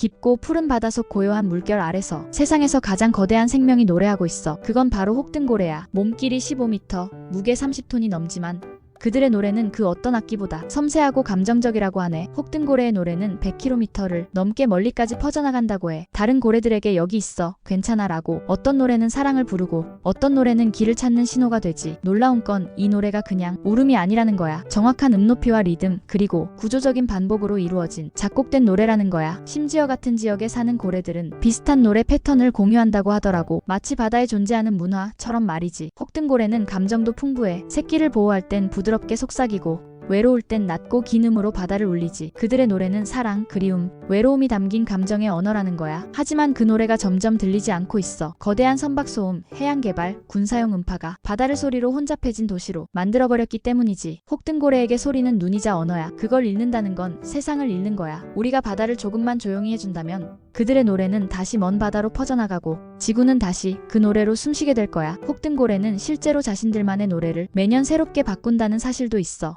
깊고 푸른 바다속 고요한 물결 아래서 세상에서 가장 거대한 생명이 노래하고 있어. 그건 바로 혹등고래야. 몸길이 15m, 무게 30톤이 넘지만 그들의 노래는 그 어떤 악기보다 섬세하고 감정적이라고 하네. 혹등고래의 노래는 100km를 넘게 멀리까지 퍼져나간다고 해. 다른 고래들에게 여기 있어. 괜찮아라고. 어떤 노래는 사랑을 부르고 어떤 노래는 길을 찾는 신호가 되지. 놀라운 건 이 노래가 그냥 울음이 아니라는 거야. 정확한 음높이와 리듬 그리고 구조적인 반복으로 이루어진 작곡된 노래라는 거야. 심지어 같은 지역에 사는 고래들은 비슷한 노래 패턴을 공유한다고 하더라고. 마치 바다에 존재하는 문화처럼 말이지. 혹등고래는 감정도 풍부해. 새끼를 보호할 땐 부드 럽게 속삭이고 외로울 땐 낮고 긴 음으로 바다를 울리지. 그들의 노래는 사랑, 그리움, 외로움이 담긴 감정의 언어라는 거야. 하지만 그 노래가 점점 들리지 않고 있어. 거대한 선박 소음, 해양 개발, 군사용 음파가 바다를 소리로 혼잡해진 도시로 만들어버렸기 때문이지. 혹등고래에게 소리는 눈이자 언어야. 그걸 읽는다는 건 세상을 읽는 거야. 우리가 바다를 조금만 조용히 해준다면 그들의 노래는 다시 먼 바다로 퍼져나가고 지구는 다시 그 노래로 숨쉬게 될 거야. 혹등고래는 실제로 자신들만의 노래를 매년 새롭게 바꾼다는 사실도 있어.